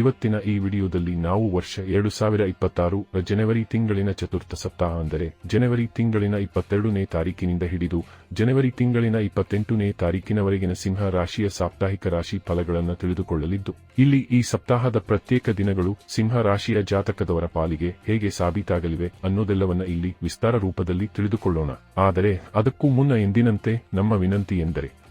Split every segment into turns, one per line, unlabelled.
ಇವತ್ತಿನ ಈ ವಿಡಿಯೋದಲ್ಲಿ ನಾವು ವರ್ಷ ಎರಡು ಸಾವಿರ ಇಪ್ಪತ್ತಾರು ಜನವರಿ ತಿಂಗಳಿನ ಚತುರ್ಥ ಸಪ್ತಾಹ ಅಂದರೆ ಜನವರಿ ತಿಂಗಳಿನ ಇಪ್ಪತ್ತೆರಡನೇ ತಾರೀಕಿನಿಂದ ಹಿಡಿದು ಜನವರಿ ತಿಂಗಳಿನ ಇಪ್ಪತ್ತೆಂಟನೇ ತಾರೀಕಿನವರೆಗಿನ ಸಿಂಹ ರಾಶಿಯ ಸಾಪ್ತಾಹಿಕ ರಾಶಿ ಫಲಗಳನ್ನು ತಿಳಿದುಕೊಳ್ಳಲಿದ್ದು, ಇಲ್ಲಿ ಈ ಸಪ್ತಾಹದ ಪ್ರತ್ಯೇಕ ದಿನಗಳು ಸಿಂಹ ರಾಶಿಯ ಜಾತಕದವರ ಪಾಲಿಗೆ ಹೇಗೆ ಸಾಬೀತಾಗಲಿವೆ ಅನ್ನೋದೆಲ್ಲವನ್ನ ಇಲ್ಲಿ ವಿಸ್ತಾರ ರೂಪದಲ್ಲಿ ತಿಳಿದುಕೊಳ್ಳೋಣ. ಆದರೆ ಅದಕ್ಕೂ ಮುನ್ನ ಎಂದಿನಂತೆ ನಮ್ಮ ವಿನಂತಿ ಎಂದರೆ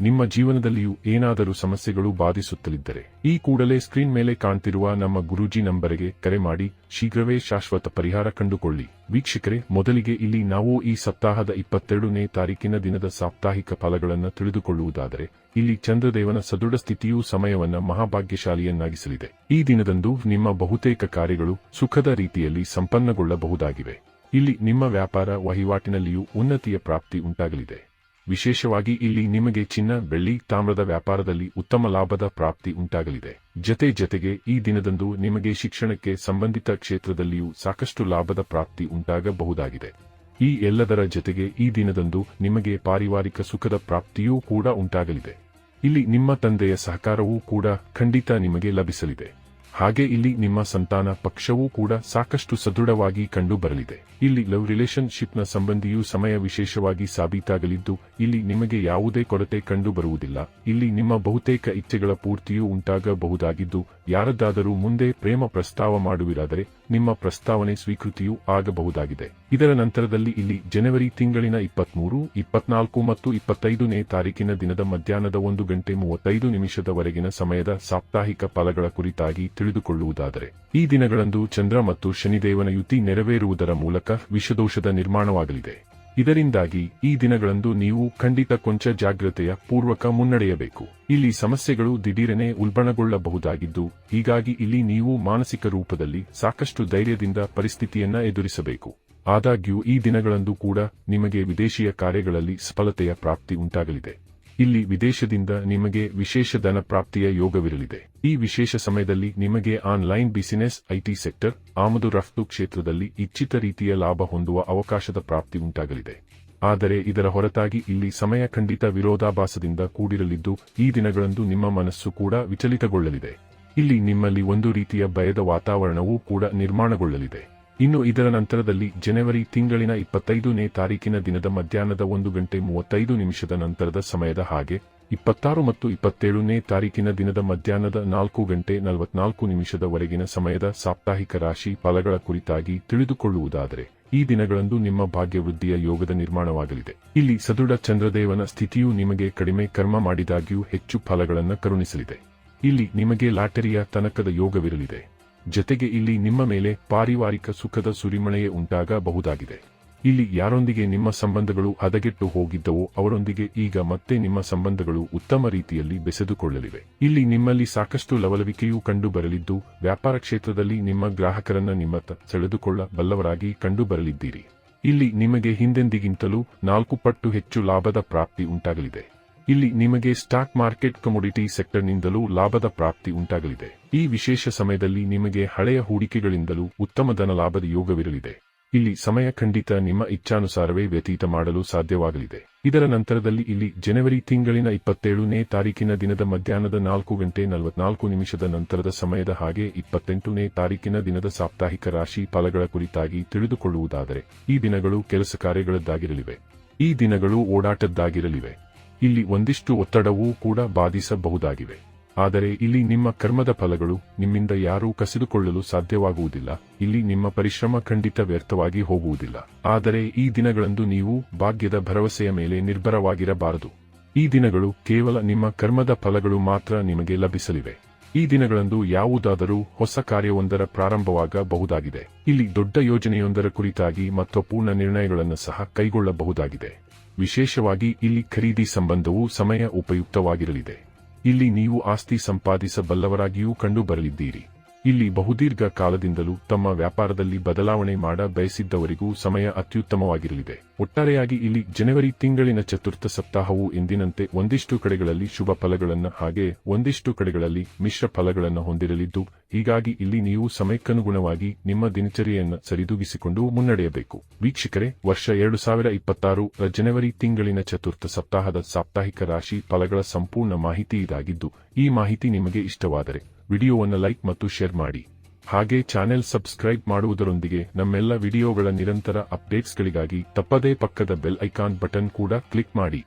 ನಿಮ್ಮ ಜೀವನದಲ್ಲಿಯೂ ಏನಾದರೂ ಸಮಸ್ಯೆಗಳು ಬಾಧಿಸುತ್ತಲಿದ್ದರೆ, ಈ ಕೂಡಲೇ ಸ್ಕ್ರೀನ್ ಮೇಲೆ ಕಾಣ್ತಿರುವ ನಮ್ಮ ಗುರೂಜಿ ನಂಬರಿಗೆ ಕರೆ ಮಾಡಿ, ಶೀಘ್ರವೇ ಶಾಶ್ವತ ಪರಿಹಾರ ಕಂಡುಕೊಳ್ಳಿ. ವೀಕ್ಷಕರೇ, ಮೊದಲಿಗೆ ಇಲ್ಲಿ ನಾವು ಈ ಸಪ್ತಾಹದ ಇಪ್ಪತ್ತೆರಡನೇ ತಾರೀಕಿನ ದಿನದ ಸಾಪ್ತಾಹಿಕ ಫಲಗಳನ್ನು ತಿಳಿದುಕೊಳ್ಳುವುದಾದರೆ, ಇಲ್ಲಿ ಚಂದ್ರದೇವನ ಸದೃಢ ಸ್ಥಿತಿಯು ಸಮಯವನ್ನ ಮಹಾಭಾಗ್ಯಶಾಲಿಯನ್ನಾಗಿಸಲಿದೆ. ಈ ದಿನದಂದು ನಿಮ್ಮ ಬಹುತೇಕ ಕಾರ್ಯಗಳು ಸುಖದ ರೀತಿಯಲ್ಲಿ ಸಂಪನ್ನಗೊಳ್ಳಬಹುದಾಗಿವೆ. ಇಲ್ಲಿ ನಿಮ್ಮ ವ್ಯಾಪಾರ ವಹಿವಾಟಿನಲ್ಲಿಯೂ ಉನ್ನತಿಯ ಪ್ರಾಪ್ತಿ ಉಂಟಾಗಲಿದೆ. ವಿಶೇಷವಾಗಿ ಇಲ್ಲಿ ನಿಮಗೆ ಚಿನ್ನ, ಬೆಳ್ಳಿ, ತಾಮ್ರದ ವ್ಯಾಪಾರದಲ್ಲಿ ಉತ್ತಮ ಲಾಭದ ಪ್ರಾಪ್ತಿ ಉಂಟಾಗಲಿದೆ. ಜತೆ ಜತೆಗೆ ಈ ದಿನದಂದು ನಿಮಗೆ ಶಿಕ್ಷಣಕ್ಕೆ ಸಂಬಂಧಿತ ಕ್ಷೇತ್ರದಲ್ಲಿಯೂ ಸಾಕಷ್ಟು ಲಾಭದ ಪ್ರಾಪ್ತಿ ಉಂಟಾಗಬಹುದಾಗಿದೆ. ಈ ಎಲ್ಲದರ ಜತೆಗೆ ಈ ದಿನದಂದು ನಿಮಗೆ ಪಾರಿವಾರಿಕ ಸುಖದ ಪ್ರಾಪ್ತಿಯೂ ಕೂಡ ಉಂಟಾಗಲಿದೆ. ಇಲ್ಲಿ ನಿಮ್ಮ ತಂದೆಯ ಸಹಕಾರವೂ ಕೂಡ ಖಂಡಿತ ನಿಮಗೆ ಲಭಿಸಲಿದೆ. ಹಾಗೆ ಇಲ್ಲಿ ನಿಮ್ಮ ಸಂತಾನ ಪಕ್ಷವೂ ಕೂಡ ಸಾಕಷ್ಟು ಸದೃಢವಾಗಿ ಕಂಡು ಬರಲಿದೆ ಇಲ್ಲಿ ಲವ್ ರಿಲೇಶನ್ಶಿಪ್ನ ಸಂಬಂಧಿಯೂ ಸಮಯ ವಿಶೇಷವಾಗಿ ಸಾಬೀತಾಗಲಿದ್ದು, ಇಲ್ಲಿ ನಿಮಗೆ ಯಾವುದೇ ಕೊರತೆ ಕಂಡು ಬರುವುದಿಲ್ಲ ಇಲ್ಲಿ ನಿಮ್ಮ ಬಹುತೇಕ ಇಚ್ಛೆಗಳ ಪೂರ್ತಿಯೂ ಉಂಟಾಗಬಹುದಾಗಿದ್ದು, ಯಾರದ್ದಾದರೂ ಮುಂದೆ ಪ್ರೇಮ ಪ್ರಸ್ತಾವ ಮಾಡುವಿರಾದರೆ ನಿಮ್ಮ ಪ್ರಸ್ತಾವನೆ ಸ್ವೀಕೃತಿಯೂ ಆಗಬಹುದಾಗಿದೆ. ಇದರ ನಂತರದಲ್ಲಿ ಇಲ್ಲಿ ಜನವರಿ ತಿಂಗಳಿನ ಇಪ್ಪತ್ಮೂರು, ಇಪ್ಪತ್ನಾಲ್ಕು ಮತ್ತು ಇಪ್ಪತ್ತೈದನೇ ತಾರೀಕಿನ ದಿನದ ಮಧ್ಯಾಹ್ನದ ಒಂದು ಗಂಟೆ ಮೂವತ್ತೈದು ನಿಮಿಷದವರೆಗಿನ ಸಮಯದ ಸಾಪ್ತಾಹಿಕ ಫಲಗಳ ಕುರಿತಾಗಿ ತಿಳಿದುಕೊಳ್ಳುವುದಾದರೆ, ಈ ದಿನಗಳಂದು ಚಂದ್ರ ಮತ್ತು ಶನಿದೇವನ ಯುತಿ ನೆರವೇರುವುದರ ಮೂಲಕ ವಿಷದೋಷದ ನಿರ್ಮಾಣವಾಗಲಿದೆ. ಇದರಿಂದಾಗಿ ಈ ದಿನಗಳಂದು ನೀವು ಖಂಡಿತ ಕೊಂಚ ಜಾಗ್ರತೆಯ ಪೂರ್ವಕ ಮುನ್ನಡೆಯಬೇಕು. ಇಲ್ಲಿ ಸಮಸ್ಯೆಗಳು ದಿಢೀರನೆ ಉಲ್ಬಣಗೊಳ್ಳಬಹುದಾಗಿದ್ದು, ಹೀಗಾಗಿ ಇಲ್ಲಿ ನೀವು ಮಾನಸಿಕ ರೂಪದಲ್ಲಿ ಸಾಕಷ್ಟು ಧೈರ್ಯದಿಂದ ಪರಿಸ್ಥಿತಿಯನ್ನ ಎದುರಿಸಬೇಕು. ಆದಾಗ್ಯೂ ಈ ದಿನಗಳಂದು ಕೂಡ ನಿಮಗೆ ವಿದೇಶಿಯ ಕಾರ್ಯಗಳಲ್ಲಿ ಸಫಲತೆಯ ಪ್ರಾಪ್ತಿ ಉಂಟಾಗಲಿದೆ. ಇಲ್ಲಿ ವಿದೇಶದಿಂದ ನಿಮಗೆ ವಿಶೇಷ ಧನ ಪ್ರಾಪ್ತಿಯ ಯೋಗವಿರಲಿದೆ. ಈ ವಿಶೇಷ ಸಮಯದಲ್ಲಿ ನಿಮಗೆ ಆನ್ಲೈನ್ ಬಿಸಿನೆಸ್ ಐಟಿ ಸೆಕ್ಟರ್, ಆಮದು ರಫ್ತು ಕ್ಷೇತ್ರದಲ್ಲಿ ಇಚ್ಛಿತ ರೀತಿಯ ಲಾಭ ಹೊಂದುವ ಅವಕಾಶದ ಪ್ರಾಪ್ತಿ ಉಂಟಾಗಲಿದೆ. ಆದರೆ ಇದರ ಹೊರತಾಗಿ ಇಲ್ಲಿ ಸಮಯ ಖಂಡಿತ ವಿರೋಧಾಭಾಸದಿಂದ ಕೂಡಿರಲಿದ್ದು, ಈ ದಿನಗಳಂದು ನಿಮ್ಮ ಮನಸ್ಸು ಕೂಡ ವಿಚಲಿತಗೊಳ್ಳಲಿದೆ. ಇಲ್ಲಿ ನಿಮ್ಮಲ್ಲಿ ಒಂದು ರೀತಿಯ ಭಯದ ವಾತಾವರಣವೂ ಕೂಡ ನಿರ್ಮಾಣಗೊಳ್ಳಲಿದೆ. ಇನ್ನು ಇದರ ನಂತರದಲ್ಲಿ ಜನವರಿ ತಿಂಗಳಿನ ಇಪ್ಪತ್ತೈದನೇ ತಾರೀಕಿನ ದಿನದ ಮಧ್ಯಾಹ್ನದ ಒಂದು ಗಂಟೆ ಮೂವತ್ತೈದು ನಿಮಿಷದ ನಂತರದ ಸಮಯದ ಹಾಗೆ, ಇಪ್ಪತ್ತಾರು ಮತ್ತು ಇಪ್ಪತ್ತೇಳನೇ ತಾರೀಕಿನ ದಿನದ ಮಧ್ಯಾಹ್ನದ ನಾಲ್ಕು ಗಂಟೆ ನಲವತ್ನಾಲ್ಕು ನಿಮಿಷದವರೆಗಿನ ಸಮಯದ ಸಾಪ್ತಾಹಿಕ ರಾಶಿ ಫಲಗಳ ಕುರಿತಾಗಿ ತಿಳಿದುಕೊಳ್ಳುವುದಾದರೆ, ಈ ದಿನಗಳಂದು ನಿಮ್ಮ ಭಾಗ್ಯವೃದ್ಧಿಯ ಯೋಗದ ನಿರ್ಮಾಣವಾಗಲಿದೆ. ಇಲ್ಲಿ ಸದೃಢ ಚಂದ್ರದೇವನ ಸ್ಥಿತಿಯು ನಿಮಗೆ ಕಡಿಮೆ ಕರ್ಮ ಮಾಡಿದಾಗಿಯೂ ಹೆಚ್ಚು ಫಲಗಳನ್ನು ಕರುಣಿಸಲಿದೆ. ಇಲ್ಲಿ ನಿಮಗೆ ಲಾಟರಿಯ ತನಕದ ಯೋಗವಿರಲಿದೆ. ಜತೆಗೆ ಇಲ್ಲಿ ನಿಮ್ಮ ಮೇಲೆ ಪಾರಿವಾರಿಕ ಸುಖದ ಸುರಿಮಳೆಯೇ ಉಂಟಾಗಬಹುದಾಗಿದೆ. ಇಲ್ಲಿ ಯಾರೊಂದಿಗೆ ನಿಮ್ಮ ಸಂಬಂಧಗಳು ಹದಗೆಟ್ಟು ಹೋಗಿದ್ದವೋ ಅವರೊಂದಿಗೆ ಈಗ ಮತ್ತೆ ನಿಮ್ಮ ಸಂಬಂಧಗಳು ಉತ್ತಮ ರೀತಿಯಲ್ಲಿ ಬೆಸೆದುಕೊಳ್ಳಲಿವೆ. ಇಲ್ಲಿ ನಿಮ್ಮಲ್ಲಿ ಸಾಕಷ್ಟು ಲವಲವಿಕೆಯೂ ಕಂಡುಬರಲಿದ್ದು, ವ್ಯಾಪಾರ ಕ್ಷೇತ್ರದಲ್ಲಿ ನಿಮ್ಮ ಗ್ರಾಹಕರನ್ನ ನಿಮ್ಮತ್ತ ಸೆಳೆದುಕೊಳ್ಳಬಲ್ಲವರಾಗಿ ಕಂಡು ಬರಲಿದ್ದೀರಿ ಇಲ್ಲಿ ನಿಮಗೆ ಹಿಂದೆಂದಿಗಿಂತಲೂ ನಾಲ್ಕು ಪಟ್ಟು ಹೆಚ್ಚು ಲಾಭದ ಪ್ರಾಪ್ತಿ ಉಂಟಾಗಲಿದೆ. ಇಲ್ಲಿ ನಿಮಗೆ ಸ್ಟಾಕ್ ಮಾರ್ಕೆಟ್ ಕಮೋಡಿಟಿ ಸೆಕ್ಟರ್ನಿಂದಲೂ ಲಾಭದ ಪ್ರಾಪ್ತಿ ಉಂಟಾಗಲಿದೆ. ಈ ವಿಶೇಷ ಸಮಯದಲ್ಲಿ ನಿಮಗೆ ಹಳೆಯ ಹೂಡಿಕೆಗಳಿಂದಲೂ ಉತ್ತಮ ಧನ ಲಾಭದ ಯೋಗವಿರಲಿದೆ. ಇಲ್ಲಿ ಸಮಯ ಖಂಡಿತ ನಿಮ್ಮ ಇಚ್ಛಾನುಸಾರವೇ ವ್ಯತೀತ ಮಾಡಲು ಸಾಧ್ಯವಾಗಲಿದೆ. ಇದರ ನಂತರದಲ್ಲಿ ಇಲ್ಲಿ ಜನವರಿ ತಿಂಗಳಿನ ಇಪ್ಪತ್ತೇಳನೇ ತಾರೀಕಿನ ದಿನದ ಮಧ್ಯಾಹ್ನದ ನಾಲ್ಕು ಗಂಟೆ ನಲವತ್ನಾಲ್ಕು ನಿಮಿಷದ ನಂತರದ ಸಮಯದ ಹಾಗೆ ಇಪ್ಪತ್ತೆಂಟನೇ ತಾರೀಕಿನ ದಿನದ ಸಾಪ್ತಾಹಿಕ ರಾಶಿ ಫಲಗಳ ಕುರಿತಾಗಿ ತಿಳಿದುಕೊಳ್ಳುವುದಾದರೆ ಈ ದಿನಗಳು ಕೆಲಸ ಕಾರ್ಯಗಳದ್ದಾಗಿರಲಿವೆ. ಈ ದಿನಗಳು ಓಡಾಟದ್ದಾಗಿರಲಿವೆ. ಇಲ್ಲಿ ಒಂದಿಷ್ಟು ಒತ್ತಡವೂ ಕೂಡ ಬಾಧಿಸಬಹುದಾಗಿವೆ ಆದರೆ ಇಲ್ಲಿ ನಿಮ್ಮ ಕರ್ಮದ ಫಲಗಳು ನಿಮ್ಮಿಂದ ಯಾರೂ ಕಸಿದುಕೊಳ್ಳಲು ಸಾಧ್ಯವಾಗುವುದಿಲ್ಲ. ಇಲ್ಲಿ ನಿಮ್ಮ ಪರಿಶ್ರಮ ಖಂಡಿತ ವ್ಯರ್ಥವಾಗಿ ಹೋಗುವುದಿಲ್ಲ. ಆದರೆ ಈ ದಿನಗಳಂದು ನೀವು ಭಾಗ್ಯದ ಭರವಸೆಯ ಮೇಲೆ ನಿರ್ಭರವಾಗಿರಬಾರದು. ಈ ದಿನಗಳು ಕೇವಲ ನಿಮ್ಮ ಕರ್ಮದ ಫಲಗಳು ಮಾತ್ರ ನಿಮಗೆ ಲಭಿಸಲಿವೆ. ಈ ದಿನಗಳಂದು ಯಾವುದಾದರೂ ಹೊಸ ಕಾರ್ಯವೊಂದರ ಪ್ರಾರಂಭವಾಗಬಹುದಾಗಿದೆ. ಇಲ್ಲಿ ದೊಡ್ಡ ಯೋಜನೆಯೊಂದರ ಕುರಿತಾಗಿ ಮತ್ತು ಪೂರ್ಣ ನಿರ್ಣಯಗಳನ್ನು ಸಹ ಕೈಗೊಳ್ಳಬಹುದಾಗಿದೆ. ವಿಶೇಷವಾಗಿ ಇಲ್ಲಿ ಖರೀದಿ ಸಂಬಂಧವು ಸಮಯ ಉಪಯುಕ್ತವಾಗಿರಲಿದೆ. ಇಲ್ಲಿ ನೀವು ಆಸ್ತಿ ಸಂಪಾದಿಸಬಲ್ಲವರಾಗಿಯೂ ಕಂಡು ಬರಲಿದ್ದೀರಿ ಇಲ್ಲಿ ಬಹುದೀರ್ಘ ಕಾಲದಿಂದಲೂ ತಮ್ಮ ವ್ಯಾಪಾರದಲ್ಲಿ ಬದಲಾವಣೆ ಮಾಡ ಬಯಸಿದ್ದವರಿಗೂ ಸಮಯ ಅತ್ಯುತ್ತಮವಾಗಿರಲಿದೆ. ಒಟ್ಟಾರೆಯಾಗಿ ಇಲ್ಲಿ ಜನವರಿ ತಿಂಗಳಿನ ಚತುರ್ಥ ಸಪ್ತಾಹವು ಎಂದಿನಂತೆ ಒಂದಿಷ್ಟು ಕಡೆಗಳಲ್ಲಿ ಶುಭ ಫಲಗಳನ್ನು ಹಾಗೆ ಒಂದಿಷ್ಟು ಕಡೆಗಳಲ್ಲಿ ಮಿಶ್ರ ಫಲಗಳನ್ನು ಹೊಂದಿರಲಿದ್ದು, ಹೀಗಾಗಿ ಇಲ್ಲಿ ನೀವು ಸಮಯಕ್ಕನುಗುಣವಾಗಿ ನಿಮ್ಮ ದಿನಚರಿಯನ್ನು ಸರಿದೂಗಿಸಿಕೊಂಡು ಮುನ್ನಡೆಯಬೇಕು. ವೀಕ್ಷಕರೇ, ವರ್ಷ ಎರಡು ಸಾವಿರ ಇಪ್ಪತ್ತಾರು ಜನವರಿ ತಿಂಗಳಿನ ಚತುರ್ಥ ಸಪ್ತಾಹದ ಸಾಪ್ತಾಹಿಕ ರಾಶಿ ಫಲಗಳ ಸಂಪೂರ್ಣ ಮಾಹಿತಿ ಇದಾಗಿದ್ದು, ಈ ಮಾಹಿತಿ ನಿಮಗೆ ಇಷ್ಟವಾದರೆ ವಿಡಿಯೋವನ್ನು ಲೈಕ್ ಮತ್ತು ಶೇರ್ ಮಾಡಿ. ಹಾಗೆ ಚಾನೆಲ್ ಸಬ್ಸ್ಕ್ರೈಬ್ ಮಾಡುವುದರೊಂದಿಗೆ ನಮ್ಮೆಲ್ಲ ವಿಡಿಯೋಗಳ ನಿರಂತರ ಅಪ್ಡೇಟ್ಸ್ಗಳಿಗಾಗಿ ತಪ್ಪದೇ ಪಕ್ಕದ ಬೆಲ್ ಐಕಾನ್ ಬಟನ್ ಕೂಡ ಕ್ಲಿಕ್ ಮಾಡಿ.